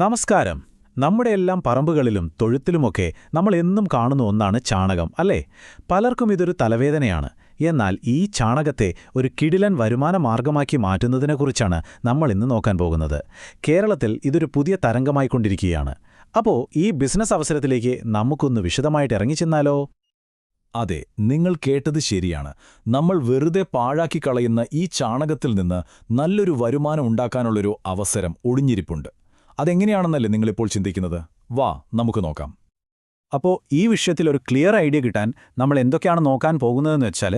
നമസ്കാരം. നമ്മുടെ എല്ലാം പറമ്പുകളിലും തൊഴുത്തിലുമൊക്കെ നമ്മൾ എന്നും കാണുന്ന ഒന്നാണ് ചാണകം അല്ലേ? പലർക്കും ഇതൊരു തലവേദനയാണ്. എന്നാൽ ഈ ചാണകത്തെ ഒരു കിടിലൻ വരുമാന മാർഗമാക്കി മാറ്റുന്നതിനെക്കുറിച്ചാണ് നമ്മൾ ഇന്ന് നോക്കാൻ പോകുന്നത്. കേരളത്തിൽ ഇതൊരു പുതിയ തരംഗമായിക്കൊണ്ടിരിക്കുകയാണ് അപ്പോൾ ഈ ബിസിനസ് അവസരത്തിലേക്ക് നമുക്കൊന്ന് വിശദമായിട്ട് ഇറങ്ങിച്ചെന്നാലോ? അതെ നിങ്ങൾ കേട്ടത് ശരിയാണ്. നമ്മൾ വെറുതെ പാഴാക്കി കളയുന്ന ഈ ചാണകത്തിൽ നിന്ന് നല്ലൊരു വരുമാനം ഉണ്ടാക്കാനുള്ളൊരു അവസരം ഒളിഞ്ഞിരിപ്പുണ്ട്. അതെങ്ങനെയാണെന്നല്ലേ നിങ്ങളിപ്പോൾ ചിന്തിക്കുന്നത്? വാ നമുക്ക് നോക്കാം. അപ്പോൾ ഈ വിഷയത്തിൽ ഒരു ക്ലിയർ ഐഡിയ കിട്ടാൻ നമ്മൾ എന്തൊക്കെയാണ് നോക്കാൻ പോകുന്നതെന്ന് വെച്ചാൽ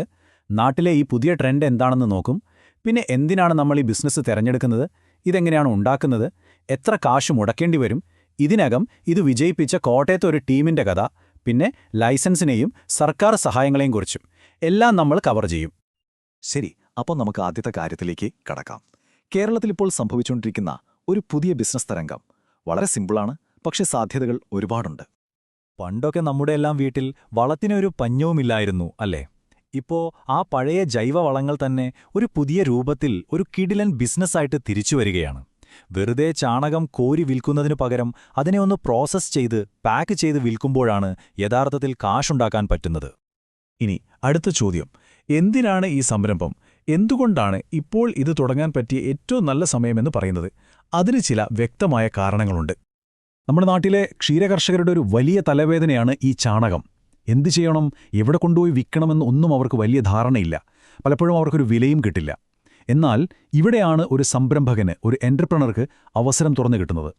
നാട്ടിലെ ഈ പുതിയ ട്രെൻഡ് എന്താണെന്ന് നോക്കും. പിന്നെ എന്തിനാണ് നമ്മൾ ഈ ബിസിനസ് തിരഞ്ഞെടുക്കുന്നത്? ഇതെങ്ങനെയാണ് ഉണ്ടാക്കുന്നത്? എത്ര കാശ് മുടക്കേണ്ടി വരും? ഇതിനകം ഇത് വിജയിപ്പിച്ച കോട്ടയത്തെ ഒരു ടീമിന്റെ കഥ പിന്നെ ലൈസൻസിനെയും സർക്കാർ സഹായങ്ങളെയും കുറിച്ചും എല്ലാം നമ്മൾ കവർ ചെയ്യും. ശരി അപ്പോൾ നമുക്ക് ആദ്യത്തെ കാര്യത്തിലേക്ക് കടക്കാം. കേരളത്തിൽ ഇപ്പോൾ സംഭവിച്ചുകൊണ്ടിരിക്കുന്ന ഒരു പുതിയ ബിസിനസ് തരംഗം. വളരെ സിമ്പിളാണ് പക്ഷെ സാധ്യതകൾ ഒരുപാടുണ്ട്. പണ്ടൊക്കെ നമ്മുടെ എല്ലാം വീട്ടിൽ വളത്തിനൊരു പഞ്ഞവുമില്ലായിരുന്നു അല്ലേ? ഇപ്പോ ആ പഴയ ജൈവവളങ്ങൾ തന്നെ ഒരു പുതിയ രൂപത്തിൽ ഒരു കിടിലൻ ബിസിനസ്സായിട്ട് തിരിച്ചു വരികയാണ്. വെറുതെ ചാണകം കോരി വിൽക്കുന്നതിനു പകരം അതിനെ ഒന്ന് പ്രോസസ് ചെയ്ത് പാക്ക് ചെയ്ത് വിൽക്കുമ്പോഴാണ് യഥാർത്ഥത്തിൽ കാശുണ്ടാക്കാൻ പറ്റുന്നത്. ഇനി അടുത്ത ചോദ്യം. എന്തിനാണ് ഈ സംരംഭം? എന്തുകൊണ്ടാണ് ഇപ്പോൾ ഇത് തുടങ്ങാൻ പറ്റിയ ഏറ്റവും നല്ല സമയമെന്ന് പറയുന്നത്? അതിന് ചില വ്യക്തമായ കാരണങ്ങളുണ്ട്. നമ്മുടെ നാട്ടിലെ ക്ഷീരകർഷകരുടെ ഒരു വലിയ തലവേദനയാണ് ഈ ചാണകം. എന്തു ചെയ്യണം? എവിടെ കൊണ്ടുപോയി വിൽക്കണമെന്ന് ഒന്നും അവർക്ക് വലിയ ധാരണയില്ല. പലപ്പോഴും അവർക്കൊരു വിലയും കിട്ടില്ല. എന്നാൽ ഇവിടെയാണ് ഒരു സംരംഭകന് ഒരു എന്റർപ്രണർക്ക് അവസരം തുറന്നു കിട്ടുന്നത്.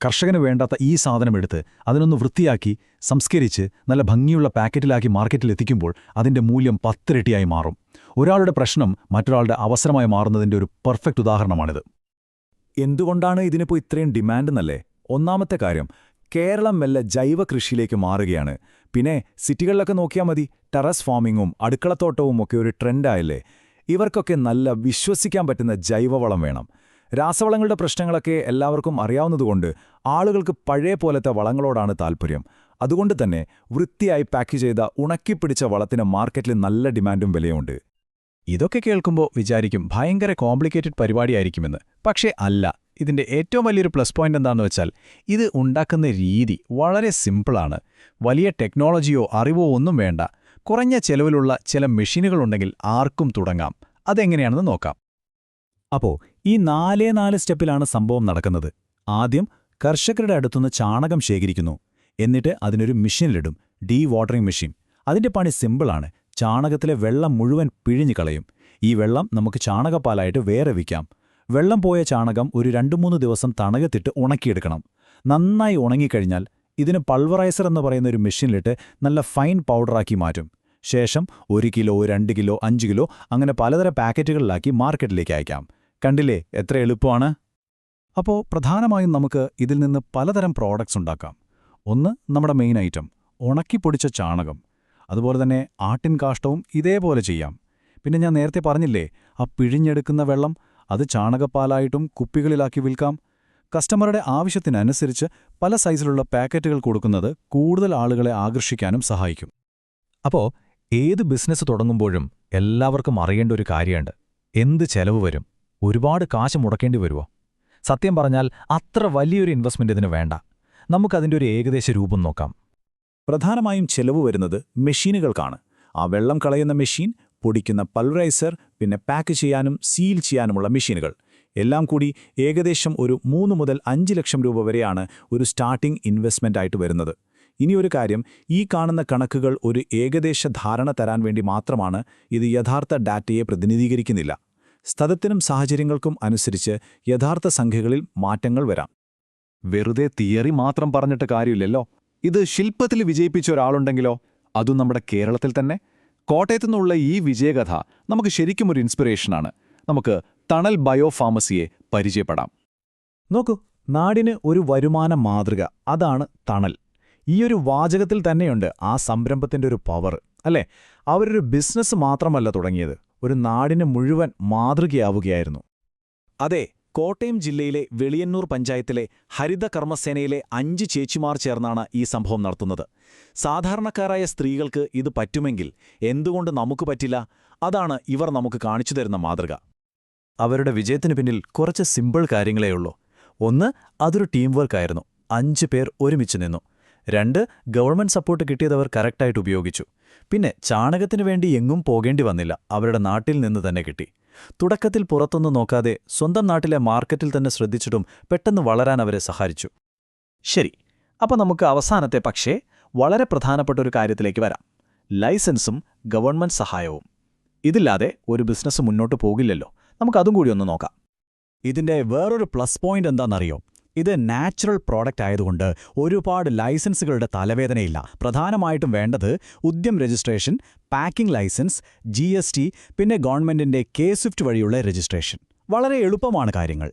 കർഷകന് വേണ്ടാത്ത ഈ സാധനം എടുത്ത് അതിനൊന്ന് വൃത്തിയാക്കി സംസ്കരിച്ച് നല്ല ഭംഗിയുള്ള പാക്കറ്റിലാക്കി മാർക്കറ്റിലെത്തിക്കുമ്പോൾ അതിന്റെ മൂല്യം പത്തിരട്ടിയായി മാറും. ഒരാളുടെ പ്രശ്നം മറ്റൊരാളുടെ അവസരമായി മാറുന്നതിന്റെ ഒരു പെർഫെക്റ്റ് ഉദാഹരണമാണിത്. എന്തുകൊണ്ടാണ് ഇതിനിപ്പോൾ ഇത്രയും ഡിമാൻഡ് എന്നല്ലേ? ഒന്നാമത്തെ കാര്യം കേരളം മെല്ലെ ജൈവ കൃഷിയിലേക്ക് മാറുകയാണ്. പിന്നെ സിറ്റികളിലൊക്കെ നോക്കിയാൽ മതി ടെറസ് ഫാമിങ്ങും അടുക്കളത്തോട്ടവും ഒക്കെ ഒരു ട്രെൻഡായല്ലേ ഇവർക്കൊക്കെ നല്ല വിശ്വസിക്കാൻ പറ്റുന്ന ജൈവവളം വേണം. രാസവളങ്ങളുടെ പ്രശ്നങ്ങളൊക്കെ എല്ലാവർക്കും അറിയാവുന്നതുകൊണ്ട് ആളുകൾക്ക് പഴയ പോലത്തെ വളങ്ങളോടാണ് താൽപ്പര്യം അതുകൊണ്ട് തന്നെ വൃത്തിയായി പാക്ക് ചെയ്ത ഉണക്കിപ്പിടിച്ച വളത്തിന് മാർക്കറ്റിൽ നല്ല ഡിമാൻഡും വിലയുമുണ്ട്. ഇതൊക്കെ കേൾക്കുമ്പോൾ വിചാരിക്കും ഭയങ്കര കോംപ്ലിക്കേറ്റഡ് പരിപാടിയായിരിക്കുമെന്ന്. പക്ഷേ അല്ല ഇതിന്റെ ഏറ്റവും വലിയൊരു പ്ലസ് പോയിന്റ് എന്താണെന്ന് വെച്ചാൽ ഇത് ഉണ്ടാക്കുന്ന രീതി വളരെ സിമ്പിളാണ് വലിയ ടെക്നോളജിയോ അറിവോ ഒന്നും വേണ്ട. കുറഞ്ഞ ചെലവിലുള്ള ചില മെഷീനുകളുണ്ടെങ്കിൽ ആർക്കും തുടങ്ങാം. അതെങ്ങനെയാണെന്ന് നോക്കാം. അപ്പോൾ ഈ നാലേ നാല് സ്റ്റെപ്പിലാണ് സംഭവം നടക്കുന്നത്. ആദ്യം കർഷകരുടെ അടുത്തുനിന്ന് ചാണകം ശേഖരിക്കുന്നു. എന്നിട്ട് അതിനൊരു മെഷീനിലിടും ഡീ വാട്ടറിംഗ് മെഷീൻ. അതിന്റെ പണി സിമ്പിളാണ് ചാണകത്തിലെ വെള്ളം മുഴുവൻ പിഴിഞ്ഞു കളയും. ഈ വെള്ളം നമുക്ക് ചാണകപ്പാലായിട്ട് വേറെ വിൽക്കാം വെള്ളം പോയ ചാണകം ഒരു രണ്ടു മൂന്ന് ദിവസം തണകത്തിട്ട് ഉണക്കിയെടുക്കണം. നന്നായി ഉണങ്ങിക്കഴിഞ്ഞാൽ ഇതിന് പൾവറൈസർ എന്ന് പറയുന്ന ഒരു മെഷീനിലിട്ട് നല്ല ഫൈൻ പൗഡറാക്കി മാറ്റും. ശേഷം ഒരു കിലോ രണ്ട് കിലോ അഞ്ച് കിലോ അങ്ങനെ പലതരം പാക്കറ്റുകളിലാക്കി മാർക്കറ്റിലേക്ക് അയക്കാം. കണ്ടില്ലേ എത്ര എളുപ്പമാണ്? അപ്പോൾ പ്രധാനമായും നമുക്ക് ഇതിൽ നിന്ന് പലതരം പ്രോഡക്ട്സ് ഉണ്ടാക്കാം. ഒന്ന് നമ്മുടെ മെയിൻ ഐറ്റം ഉണക്കിപ്പൊടിച്ച ചാണകം. അതുപോലെ തന്നെ ആട്ടിൻ കാഷ്ടവും ഇതേപോലെ ചെയ്യാം. പിന്നെ ഞാൻ നേരത്തെ പറഞ്ഞില്ലേ ആ പിഴിഞ്ഞെടുക്കുന്ന വെള്ളം അത് ചാണകപ്പാലായിട്ടും കുപ്പികളിലാക്കി വിൽക്കാം. കസ്റ്റമറുടെ ആവശ്യത്തിനനുസരിച്ച് പല സൈസിലുള്ള പാക്കറ്റുകൾ കൊടുക്കുന്നത് കൂടുതൽ ആളുകളെ ആകർഷിക്കാനും സഹായിക്കും. അപ്പോൾ ഏത് ബിസിനസ് തുടങ്ങുമ്പോഴും എല്ലാവർക്കും അറിയേണ്ട ഒരു കാര്യമുണ്ട്. എന്ത് ചെലവ് വരും? ഒരുപാട് കാശ് മുടക്കേണ്ടി വരുമോ സത്യം പറഞ്ഞാൽ അത്ര വലിയൊരു ഇൻവെസ്റ്റ്മെന്റ് ഇതിന് വേണ്ട. നമുക്കതിന്റെ ഒരു ഏകദേശ രൂപം നോക്കാം. പ്രധാനമായും ചെലവ് വരുന്നത് മെഷീനുകൾക്കാണ്. ആ വെള്ളം കളയുന്ന മെഷീൻ പൊടിക്കുന്ന പൾവറൈസർ പിന്നെ പാക്ക് ചെയ്യാനും സീൽ ചെയ്യാനുമുള്ള മെഷീനുകൾ. എല്ലാം കൂടി ഏകദേശം ഒരു മൂന്ന് മുതൽ അഞ്ച് ലക്ഷം രൂപ വരെയാണ് ഒരു സ്റ്റാർട്ടിംഗ് ഇൻവെസ്റ്റ്മെന്റ് ആയിട്ട് വരുന്നത്. ഇനിയൊരു കാര്യം ഈ കാണുന്ന കണക്കുകൾ ഒരു ഏകദേശ ധാരണ തരാൻ വേണ്ടി മാത്രമാണ് ഇത് യഥാർത്ഥ ഡാറ്റയെ പ്രതിനിധീകരിക്കുന്നില്ല. സ്ഥലത്തിനും സാഹചര്യങ്ങൾക്കും അനുസരിച്ച് യഥാർത്ഥ സംഖ്യകളിൽ മാറ്റങ്ങൾ വരാം. വെറുതെ തിയറി മാത്രം പറഞ്ഞിട്ട് കാര്യമില്ലല്ലോ. ഇത് ശില്പത്തിൽ വിജയിപ്പിച്ച ഒരാളുണ്ടെങ്കിലോ? അതും നമ്മുടെ കേരളത്തിൽ തന്നെ. കോട്ടയത്തു നിന്നുള്ള ഈ വിജയകഥ നമുക്ക് ശരിക്കും ഒരു ഇൻസ്പിറേഷനാണ് നമുക്ക് തണൽ ബയോ ഫാർമസിയെ പരിചയപ്പെടാം. നോക്കൂ നാടിന് ഒരു വരുമാന മാതൃക അതാണ് തണൽ. ഈയൊരു വാചകത്തിൽ തന്നെയുണ്ട് ആ സംരംഭത്തിന്റെ ഒരു പവർ അല്ലേ? അവരൊരു ബിസിനസ് മാത്രമല്ല തുടങ്ങിയത്. ഒരു നാടിന് മുഴുവൻ മാതൃകയാവുകയായിരുന്നു. അതെ കോട്ടയം ജില്ലയിലെ വെളിയന്നൂർ പഞ്ചായത്തിലെ ഹരിത കർമ്മസേനയിലെ അഞ്ച് ചേച്ചിമാർ ചേർന്നാണ് ഈ സംഭവം നടത്തുന്നത്. സാധാരണക്കാരായ സ്ത്രീകൾക്ക് ഇത് പറ്റുമെങ്കിൽ എന്തുകൊണ്ട് നമുക്ക് പറ്റില്ല? അതാണ് ഇവർ നമുക്ക് കാണിച്ചു തരുന്ന മാതൃക. അവരുടെ വിജയത്തിന് പിന്നിൽ കുറച്ച് സിമ്പിൾ കാര്യങ്ങളേ ഉള്ളൂ. ഒന്ന് അതൊരു ടീം വർക്കായിരുന്നു അഞ്ച് പേർ ഒരുമിച്ച് നിന്നു. രണ്ട് ഗവൺമെന്റ് സപ്പോർട്ട് കിട്ടിയതവർ കറക്റ്റായിട്ട് ഉപയോഗിച്ചു. പിന്നെ ചാണകത്തിനു വേണ്ടി എങ്ങും പോകേണ്ടി വന്നില്ല. അവരുടെ നാട്ടിൽ നിന്ന് തന്നെ കിട്ടി. തുടക്കത്തിൽ പുറത്തൊന്നും നോക്കാതെ സ്വന്തം നാട്ടിലെ മാർക്കറ്റിൽ തന്നെ ശ്രദ്ധിച്ചിട്ടും പെട്ടെന്ന് വളരാൻ അവരെ സഹായിച്ചു. ശരി അപ്പോൾ നമുക്ക് അവസാനത്തെ പക്ഷേ വളരെ പ്രധാനപ്പെട്ട ഒരു കാര്യത്തിലേക്ക് വരാം. ലൈസൻസും ഗവൺമെന്റ് സഹായവും. ഇതില്ലാതെ ഒരു ബിസിനസ് മുന്നോട്ട് പോകില്ലല്ലോ. നമുക്കതും കൂടി ഒന്ന് നോക്കാം. ഇതിന്റെ വേറൊരു പ്ലസ് പോയിന്റ് എന്താണെന്നറിയോ? ഇത് നാച്ചുറൽ പ്രോഡക്റ്റ് ആയതുകൊണ്ട് ഒരുപാട് ലൈസൻസുകളുടെ തലവേദനയില്ല. പ്രധാനമായിട്ടും വേണ്ടത് Udyam registration packing licence G പിന്നെ ഗവൺമെന്റിന്റെ കെ സ്വിഫ്റ്റ് വഴിയുള്ള രജിസ്ട്രേഷൻ. വളരെ എളുപ്പമാണ് കാര്യങ്ങൾ.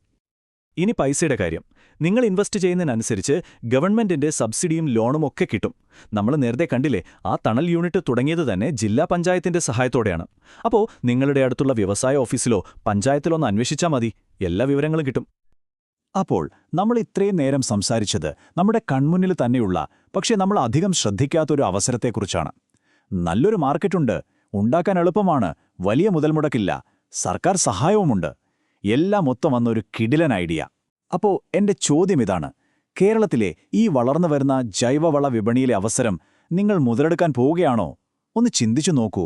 ഇനി പൈസയുടെ കാര്യം. നിങ്ങൾ ഇൻവെസ്റ്റ് ചെയ്യുന്നതിനനുസരിച്ച് ഗവൺമെന്റിന്റെ സബ്സിഡിയും ലോണും ഒക്കെ കിട്ടും. നമ്മൾ നേരത്തെ കണ്ടില്ലേ ആ തണൽ യൂണിറ്റ് തുടങ്ങിയത് തന്നെ ജില്ലാ പഞ്ചായത്തിന്റെ സഹായത്തോടെയാണ്. അപ്പോൾ നിങ്ങളുടെ അടുത്തുള്ള വ്യവസായ ഓഫീസിലോ പഞ്ചായത്തിലോ ഒന്ന് അന്വേഷിച്ചാൽ മതി. എല്ലാ വിവരങ്ങളും കിട്ടും. അപ്പോൾ നമ്മൾ ഇത്രയും നേരം സംസാരിച്ചത് നമ്മുടെ കൺമുന്നിൽ തന്നെയുള്ള പക്ഷേ നമ്മൾ അധികം ശ്രദ്ധിക്കാത്തൊരു അവസരത്തെക്കുറിച്ചാണ്. നല്ലൊരു മാർക്കറ്റുണ്ട് ഉണ്ടാക്കാൻ എളുപ്പമാണ് വലിയ മുതൽമുടക്കില്ല സർക്കാർ സഹായവുമുണ്ട്. എല്ലാം മൊത്തം വന്നൊരു കിടിലൻ ഐഡിയ. അപ്പോൾ എന്റെ ചോദ്യം ഇതാണ് കേരളത്തിലെ ഈ വളർന്നു വരുന്ന ജൈവവള വിപണിയിലെ അവസരം നിങ്ങൾ മുതലെടുക്കാൻ പോവുകയാണോ? ഒന്ന് ചിന്തിച്ചു നോക്കൂ.